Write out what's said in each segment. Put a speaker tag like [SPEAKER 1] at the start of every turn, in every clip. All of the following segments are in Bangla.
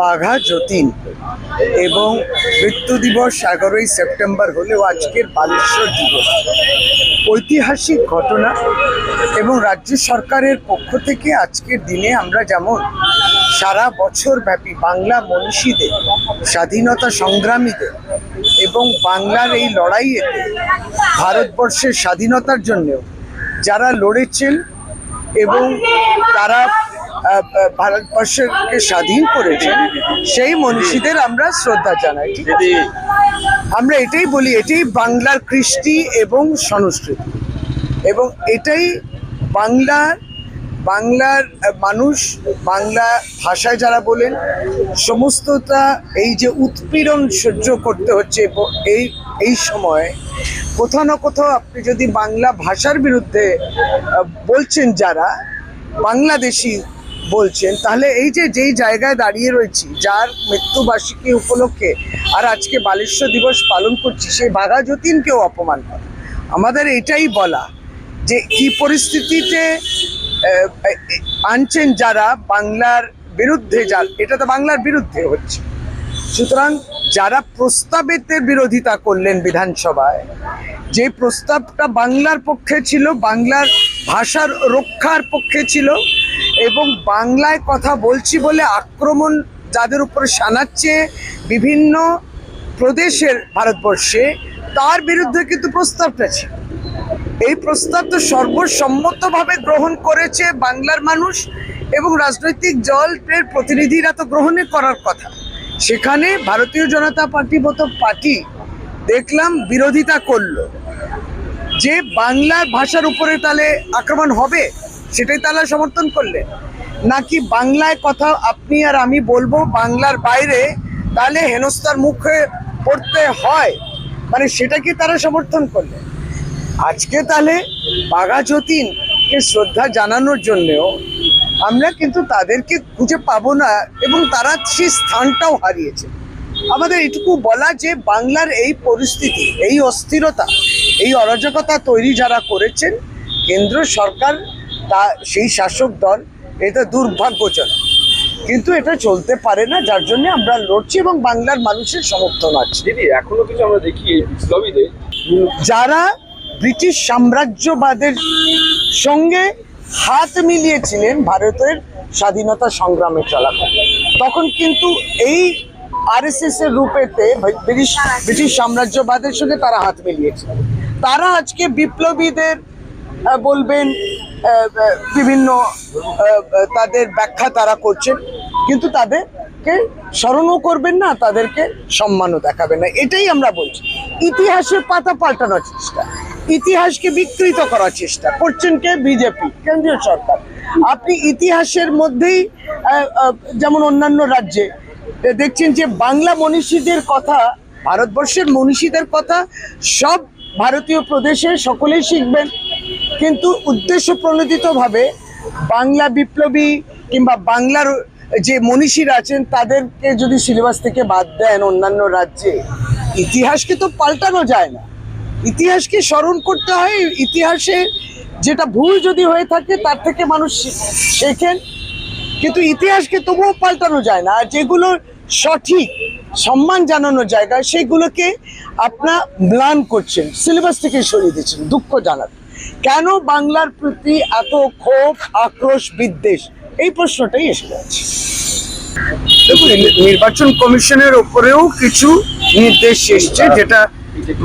[SPEAKER 1] বাঘা যতীন এবং মৃত্যু দিবস এগারোই সেপ্টেম্বর হলেও আজকের বালেশ্বর দিবস। ঐতিহাসিক ঘটনা এবং রাজ্য সরকারের পক্ষ থেকে আজকের দিনে আমরা যেমন সারা বছর ব্যাপী বাংলা মনীষীদের, স্বাধীনতা সংগ্রামীদের এবং বাংলার এই লড়াইয়েতে ভারতবর্ষের স্বাধীনতার জন্যেও যারা লড়েছেন এবং তারা ভারতবর্ষকে স্বাধীন করেছেন সেই মনীষীদের আমরা শ্রদ্ধা জানাই, ঠিক আছে? আমরা এটাই বলি, এটাই বাংলার কৃষ্টি এবং সংস্কৃতি এবং এটাই বাংলার বাংলার মানুষ, বাংলা ভাষায় যারা বলেন, সমস্তটা এই যে উৎপীড়ন সহ্য করতে হচ্ছে এই এই সময় কোথাও না কোথাও আপনি যদি বাংলা ভাষার বিরুদ্ধে বলছেন যারা, বাংলাদেশি বলছেন, তাহলে এই যে যেই জায়গায় দাঁড়িয়ে রয়েছি, যার মৃত্যুবার্ষিকী উপলক্ষে আর আজকে বালেশ্বর দিবস পালন করছি, সেই বাঘা যতীনকেও অপমান করা। আমাদের এটাই বলা যে কি পরিস্থিতিতে আনছেন যারা বাংলার বিরুদ্ধে যা এটা তো বাংলার বিরুদ্ধে হচ্ছে। সুতরাং যারা প্রস্তাবেতে বিরোধিতা করলেন বিধানসভায়, যে প্রস্তাবটা বাংলার পক্ষে ছিল, বাংলার ভাষার রক্ষার পক্ষে ছিল এবং বাংলায় কথা বলছি বলে আক্রমণ যাদের উপর শানাচ্ছে বিভিন্ন প্রদেশের ভারতবর্ষে, তার বিরুদ্ধে কিন্তু প্রস্তাবটা ছিল এই প্রস্তাব তো সর্বসম্মতভাবে গ্রহণ করেছে বাংলার মানুষ এবং রাজনৈতিক দলের প্রতিনিধিরা তো গ্রহণে করার কথা। সেখানে ভারতীয় জনতা পার্টি মতো পার্টি দেখলাম বিরোধিতা করল। যে বাংলার ভাষার উপরে তাহলে আক্রমণ হবে? সেটাই তারা সমর্থন করলেন নাকি বাংলায় কথা আপনি আর আমি বলব বাংলার বাইরে তাহলে হেনস্থার মুখে পড়তে হয়? মানে সেটা কি তারা সমর্থন করলেন আজকে তাহলে বাঘা যতীনকে শ্রদ্ধা জানানোর জন্যেও আমরা কিন্তু তাদেরকে খুঁজে পাবো না এবং তারা সেই স্থানটাও হারিয়েছে। আমাদের এটুকু বলা যে বাংলার এই পরিস্থিতি, এই অস্থিরতা, এই অরাজকতা তৈরি যারা করেছেন, কেন্দ্র সরকার তা সেই শাসক দল এটা দুর্ভাগ্যজনক। কিন্তু এটা চলতে পারে না যার জন্য আমরা লড়ছি এবং বাংলার মানুষের সমর্থন আছে।
[SPEAKER 2] দিদি এখনও কিছু আমরা দেখি এই বিপ্লবীদের?
[SPEAKER 1] যারা ব্রিটিশ সাম্রাজ্যবাদের সঙ্গে হাত মিলিয়েছিলেন ভারতের স্বাধীনতা সংগ্রামে চলাকাল তখন কিন্তু এই আরএসএস এর রূপেতে ব্রিটিশ ব্রিটিশ সাম্রাজ্যবাদের সঙ্গে তারা হাত মিলিয়েছিলেন। তারা আজকে বিপ্লবীদের বলবেন বিভিন্ন তাদের ব্যাখ্যা তারা করছেন। কিন্তু তাদেরকে স্মরণও করবেন না, তাদেরকে সম্মানও দেখাবেন না। এটাই আমরা বলছি। ইতিহাসের পাতা পাল্টানোর চেষ্টা। ইতিহাসকে বিকৃত করার চেষ্টা করছেন কে? বিজেপি, কেন্দ্রীয় সরকার। আপনি ইতিহাসের মধ্যেই যেমন অন্যান্য রাজ্যে দেখছেন যে বাংলা মনীষীদের কথা, ভারতবর্ষের মনীষীদের কথা সব ভারতীয় প্রদেশে সকলেই শিখবেন। কিন্তু উদ্দেশ্য প্রণোদিতভাবে বাংলা বিপ্লবী কিংবা বাংলার যে মনীষীরা আছেন, তাদেরকে যদি সিলেবাস থেকে বাদ দেন অন্যান্য রাজ্যে, ইতিহাসকে তো পাল্টানো যায় না। ইতিহাসকে স্মরণ করতে হয়, ইতিহাসে যেটা ভুল যদি হয়ে থাকে, তার থেকে মানুষ শেখেন। কিন্তু ইতিহাসকে তবুও পাল্টানো যায় না। আর যেগুলো সঠিক সম্মান জানানোর জায়গা, সেগুলোকে আপনার ম্লান করছেন। সিলেবাস থেকে সরিয়ে দিচ্ছেন দুঃখ জানার। কেন বাংলার প্রতি এত ক্ষোভ আক্রোশ বিদ্বেষ? এই প্রশ্নটাই এসে যাচ্ছে। দেখুন নির্বাচন কমিশনের ওপরেও কিছু নির্দেশ এসছে যেটা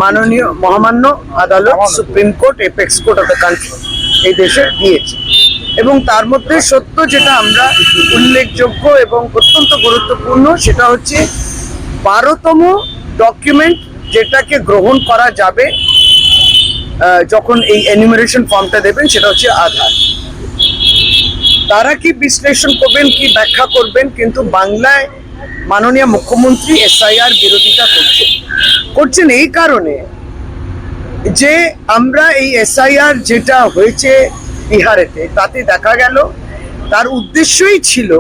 [SPEAKER 1] মাননীয় মহামান্য আদালত supreme court apex court of the country এই দেশে দিয়েছে। এবং তার মধ্যে সত্য যেটা আমরা উল্লেখযোগ্য এবং অত্যন্ত গুরুত্বপূর্ণ সেটা হচ্ছে বারোতম ডকুমেন্ট যেটাকে গ্রহণ করা যাবে যখন এই এনিমারেশন ফর্মটা দেবেন, সেটা হচ্ছে আধার। তারা কি বিশ্লেষণ করবেন, কি ব্যাখ্যা করবেন, কিন্তু বাংলায় মাননীয় মুখ্যমন্ত্রী এসআইআর বিরোধিতা করছেন। করছেন এই কারণে যে আমরা এই এসআইআর যেটা হয়েছে বিহারেতে, তাতে দেখা গেল, তার উদ্দেশ্যই ছিল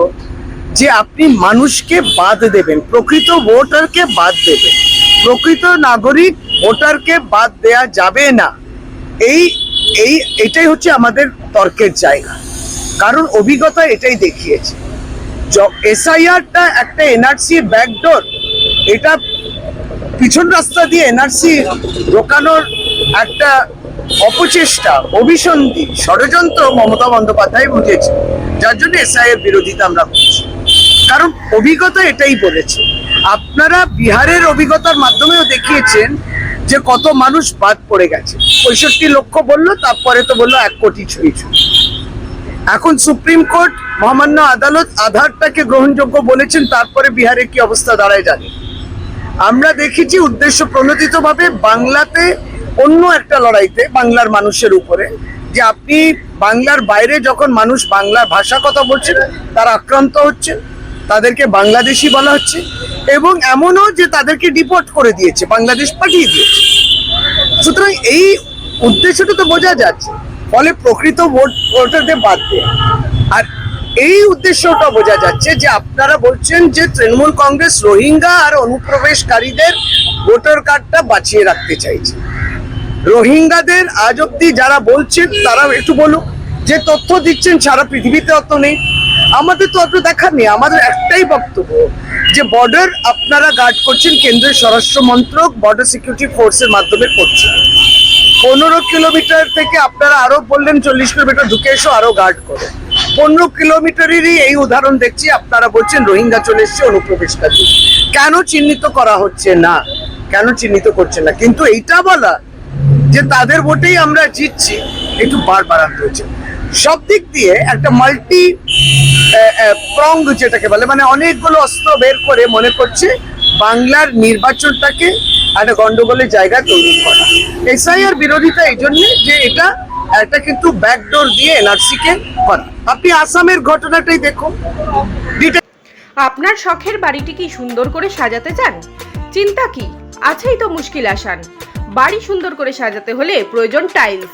[SPEAKER 1] যে আপনি মানুষকে বাদ দেবেন, প্রকৃত ভোটারকে বাদ দেবেন। প্রকৃত নাগরিক ভোটারকে বাদ দেয়া যাবে না। এই এই, এটাই হচ্ছে আমাদের তর্কের জায়গা। কারণ অভিজ্ঞতা এটাই দেখিয়েছে। এসআইআরটা একটা এনআরসি ব্যাকডোর এটা পিছন রাস্তা দিয়ে এনআরসি ঢোকানোর একটা অপচেষ্টা, অভিসন্ধি, ষড়যন্ত্র মমতা বন্দ্যোপাধ্যায় বুঝেছে যার জন্য এসআইয়ের বিরোধিতা আমরা করছি। কারণ অভিজ্ঞতা এটাই বলেছে। আপনারা বিহারের অভিজ্ঞতার মাধ্যমেও দেখিয়েছেন যে কত মানুষ বাদ পড়ে গেছে। পঁয়ষট্টি লক্ষ বলল, তারপরে তো বলল এক কোটি ছুঁই ছুঁই। এখন সুপ্রিম কোর্ট মহামান্য আদালত আধারটাকে গ্রহণযোগ্য বলেছেন, তারপরে বিহারে কি অবস্থা দাঁড়ায় জানি। আমরা দেখেছি উদ্দেশ্য প্রণোদিত ভাবে বাংলাতে অন্য একটা লড়াইতে বাংলার মানুষের উপরে, যে আপনি বাংলার বাইরে যখন মানুষ বাংলা ভাষা কথা বলছেন তারা আক্রান্ত হচ্ছে, তাদেরকে বাংলাদেশি বলা হচ্ছে এবং এমনও যে তাদেরকে ডিপোর্ট করে দিয়েছে, বাংলাদেশ পাঠিয়ে দিয়েছে। সুতরাং এই উদ্দেশ্যটা তো বোঝা যাচ্ছে, ফলে প্রকৃত ভোট, ভোটারদের বাদ দেয়। আর এই উদ্দেশ্যটা বোঝা যাচ্ছে যে আপনারা বলছেন যে তৃণমূল কংগ্রেস রোহিঙ্গা আর অনুপ্রবেশকারীদের ভোটার কার্ডটা বাঁচিয়ে রাখতে চাইছে। রোহিঙ্গাদের আজ অব্দি যারা বলছেন তারা একটু বলুক যে তথ্য দিচ্ছেন সারা পৃথিবীতে অত নেই। আমাদের তো অত দেখার নেই, আমাদের একটাই বক্তব্য যে বর্ডার আপনারা গার্ড করছেন কেন্দ্রীয় স্বরাষ্ট্র মন্ত্রক বর্ডার সিকিউরিটি ফোর্সের মাধ্যমে করছে। পনেরো কিলোমিটার থেকে আপনারা আরও বললেন চল্লিশ কিলোমিটার ঢুকে এসো, আরও গার্ড করো। পনেরো কিলোমিটারেরই এই উদাহরণ দেখছি, আপনারা বলছেন রোহিঙ্গা চলে এসছে, অনুপ্রবেশকারী। কেন চিহ্নিত করা হচ্ছে না? কেন চিহ্নিত করছে না? কিন্তু এইটা বলা যে তাদের ভোটেই আমরা জিতছি, একটু বারবার আনতে হচ্ছে। সব দিক দিয়ে একটা মাল্টি প্রং যেটাকে বলে মানে অনেকগুলো অস্ত্র বের করে মনে করছে বাংলার নির্বাচনটাকে একটা গন্ডগোলের জায়গা তৈরি করা। এসআইআর বিরোধিতা এই জন্যে যে এটা একটা কিন্তু ব্যাকডোর দিয়ে এনআরসি কে করা। আপনি আসামের ঘটনাটাই দেখুন।
[SPEAKER 3] আপনার শখের বাড়িটি কি সুন্দর করে সাজাতে চান? চিন্তা কি? আছেই তো মুশকিল আসান। বাড়ি সুন্দর করে সাজাতে হলে প্রয়োজন টাইলস